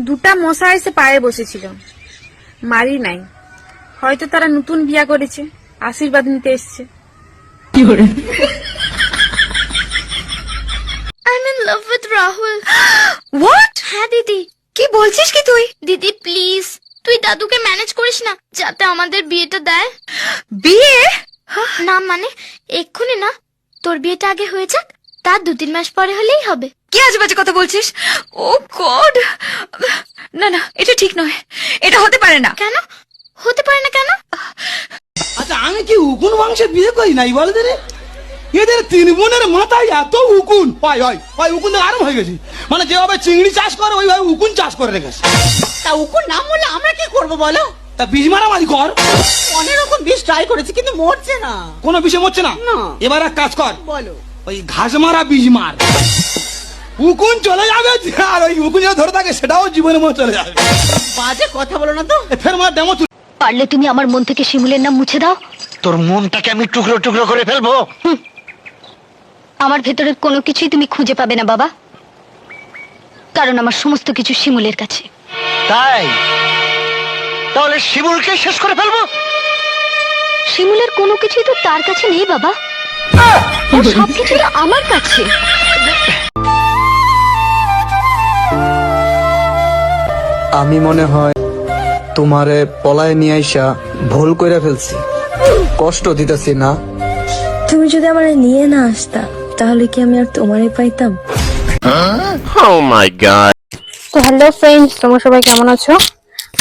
দুটা মশা এসে পায়ে বসেছিল। মারি নাই। হয়তো তারা নতুন বিয়া করেছে আশীর্বাদ নিতে এসছে। In love with Rahul what হ্যাঁ দিদি। কি বলছিস কি তুই? দিদি প্লিজ তুই দাদুকে ম্যানেজ করিস না যাতে আমাদের বিয়েটা দেয়। বিয়ে? না মানে এক্ষুনি না। তোর বিয়েটা আগে হয়ে যাক তার দু তিন মাস পরে হলেই হবে। কি আজে বাজে কথা বলছিস? Oh god! না না এটা ঠিক নয়। এটা হতে পারে না। কেন? হতে পারে না কেন? আচ্ছা আমি কি উকুন মাংসের বিয়ে করি নাই বলতে রে? এদের তিন বোনের মাথায় এত উকুন। হয় হয় হয় উকুন তো আরম হয়ে গেছি। মানে যেভাবে চিংড়ি চাষ করে ওইভাবে উকুন চাষ করে রেখেছে। তা উকুন নাম বলে আমরা কি করব বলো? তা বীজ মারামারি কর। অনেক রকম বিষ ট্রাই করেছি কিন্তু মরছে না। কোনো বিষয় মরছে না? না। এবার এক কাজ কর। বলো। ওই ঘাস মারা বীজ মার। উকুন চলে যাবে আর ওই উকুন যেটা ধরে থাকে সেটাও জীবনের মধ্যে চলে যাবে। বাজে কথা বলো না তো। ফের মার ডেমো তুই পারলে তুমি আমার মন থেকে শিমুলের নাম মুছে দাও। তোর মনটাকে আমি টুকরো টুকরো করে ফেলব। আমার ভেতরের কোনো কিছুই তুমি খুঁজে পাবে না বাবা। কারণ আমার সমস্ত কিছু শিমুলের কাছে। তাই? তাহলে শিমুলকে শেষ করে ফেলব? শিমুলের কোনো কিছুই তো তার কাছে নেই বাবা। ওর সবকিছু তো আমার কাছে। আমি মনে হয় তোমারে পলায় নিয়ে আইসা ভুল কইরা ফেলছি। কষ্ট দিতেছি না। তুমি যদি আমার নিয়ে না আসতা তাহলে কি আমি আর তোমারই পাইতাম? তো হ্যালো ফ্রেন্ডস তোমরা সবাই কেমন আছো?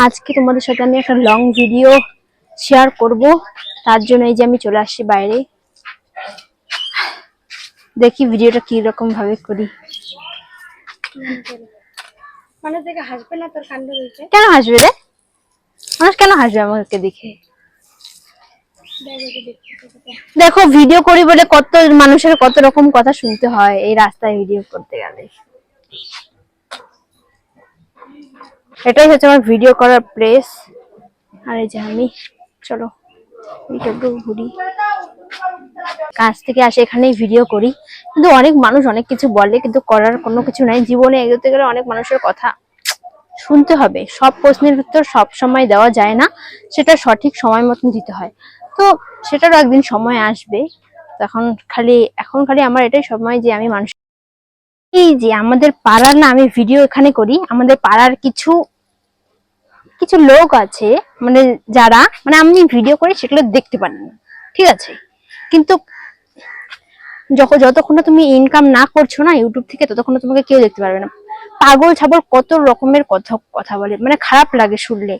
আজকে তোমাদের সাথে আমি একটা লং ভিডিও শেয়ার করব। তার জন্য এই যে আমি চলে আসছি বাইরে। দেখি ভিডিওটা কি রকম ভাবে করি। মানুষ দেখে হাসবে না তোর কাণ্ড দেখে কেন হাসবে রে? মানুষ কেন হাসবে আমাকে দেখে? দেখো ভিডিও করি বলে কত মানুষের কত রকম কথা শুনতে হয় এই রাস্তায় ভিডিও করতে গেলে। এটাই হচ্ছে আমার ভিডিও করার প্লেস আর এই যে আমি চলো একটু ঘুরি। কাজ থেকে আসে, এখানেই ভিডিও করি। কিন্তু অনেক মানুষ অনেক কিছু বলে, কিন্তু করার কোনো কিছু নাই। জীবনে এগোতে গেলে অনেক মানুষের কথা শুনতে হবে। সব প্রশ্নের উত্তর সব সময় দেওয়া যায় না। সেটা সঠিক সময় মতন দিতে হয়। তো সেটারও একদিন সময় আসবে। তখন খালি, এখন খালি আমার এটাই সময় যে আমি মানুষ এই যে আমাদের পাড়ার না, আমি ভিডিও এখানে করি। আমাদের পাড়ার কিছু কিছু লোক আছে মানে যারা মানে আমি ভিডিও করি, সেগুলো দেখতে পারে না। ঠিক আছে? কিন্তু যখন যতক্ষণ না তুমি ইনকাম না করছ না ইউটিউব থেকে, ততক্ষণ তোমাকে কেউ দেখতে পারবে না। পাগল ছাগল কত রকমের কথা কথা বলে। মানে খারাপ লাগে শুনলে।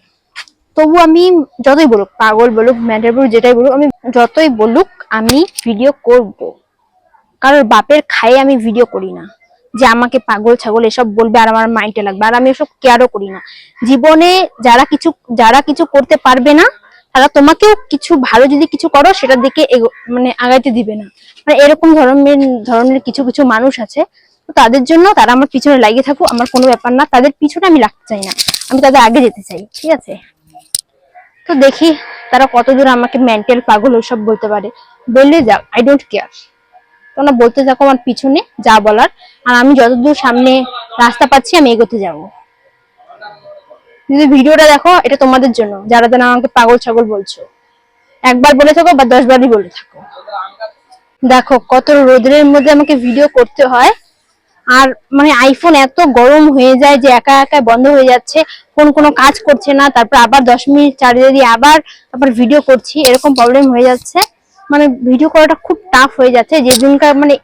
তবু আমি যতই বলুক, পাগল বলুক ম্যাটার বলুক, যেটাই বলুক, আমি যতই বলুক, আমি ভিডিও করব। কারোর বাপের খায়ে আমি ভিডিও করি না। যে আমাকে পাগল ছাগল এসব বলবে আর আমার মাইন্ডে লাগবে। আর আমি এসব কেয়ারও করি না। জীবনে যারা কিছু যারা কিছু করতে পারবে না তারা তোমাকেও কিছু ভালো যদি কিছু করো সেটার দিকে মানে আগাইতে দিবে না। মানে এরকম ধরনের ধরনের কিছু কিছু মানুষ আছে, তো তাদের জন্য তারা আমার পিছনে লাগিয়ে থাকুক, আমার কোনো ব্যাপার না। তাদের পিছনে আমি লাগতে চাই না। আমি তাদের আগে যেতে চাই, ঠিক আছে? তো দেখি তারা কতদূর আমাকে মেন্টাল পাগল ওসব বলতে পারে। বললে যাক আই ডোন্ট কেয়ার তোমরা বলতে থাকো আমার পিছনে যা বলার। আর আমি যতদূর সামনে রাস্তা পাচ্ছি, আমি এগোতে যাব। যদি ভিডিওটা দেখো, এটা তোমাদের জন্য। যারা যারা আমাকে পাগল ছাগল বলছো। একবার বলে থাকো বা দশ বারই বলে থাকো। দেখো, কত রোদের মধ্যে আমাকে ভিডিও করতে হয়। আর মানে আইফোন এত গরম হয়ে যায় যে একা একা বন্ধ হয়ে যাচ্ছে। কোন, কোনো কাজ করছে না। তারপর আবার দশ মিনিট চালিয়ে দিয়ে আবার আবার ভিডিও করছি। এরকম প্রবলেম হয়ে যাচ্ছে। মানে ভিডিও করাটা খুব টাফ হয়ে যাচ্ছে। যে দিনকার মানে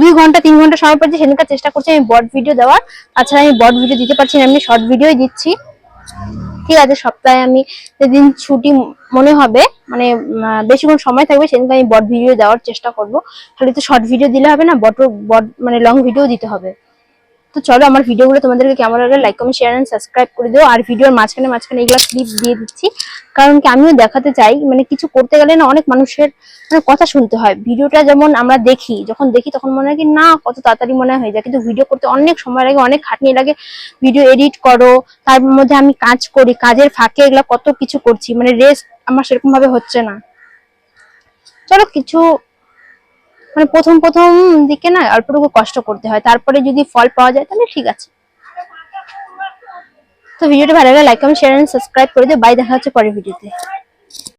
দুই ঘণ্টা, তিন ঘণ্টা সময় পাচ্ছি, সেদিনকার চেষ্টা করছি আমি বড ভিডিও দেওয়ার। তাছাড়া আমি বড ভিডিও দিতে পারছি না। আমি শর্ট ভিডিওই দিচ্ছি। ঠিক আছে, সপ্তাহে আমি যেদিন ছুটি মনে হবে মানে বেশিক্ষণ সময় থাকবে, সেদিনকে আমি বট ভিডিও দেওয়ার চেষ্টা করব। খালি তো শর্ট ভিডিও দিলে হবে না, বট বট মানে লং ভিডিও দিতে হবে। তো চলো আমার ভিডিওগুলো তোমাদেরকে কেমন লাগে like comment share and subscribe করে দিও। আর ভিডিওর মাঝখানে মাঝখানে এগুলো ক্লিপ দিয়ে দিচ্ছি। কারণ কি আমিও দেখাতে চাই মানে কিছু করতে গেলে না অনেক মানুষের মানে কথা শুনতে হয়। ভিডিওটা যেমন আমরা দেখি, যখন দেখি তখন মনে হয় কি, না, কত তাড়াতাড়ি মনে হয়ে যায়। কিন্তু ভিডিও করতে অনেক সময় লাগে, অনেক খাটনি লাগে। ভিডিও এডিট করো, তার মধ্যে আমি কাজ করি, কাজের ফাঁকে এগুলো কত কিছু করছি মানে রেস্ট আমার সেরকম ভাবে হচ্ছে না। চলো কিছু মানে প্রথম প্রথম দিকে না অল্পটুকু কষ্ট করতে হয়। তারপরে যদি ফল পাওয়া যায় তাহলে ঠিক আছে। তো ভিডিওটা ভালো লাগলে like comment share and subscribe করে দিও। বাই দেখা হচ্ছে পরের ভিডিওতে।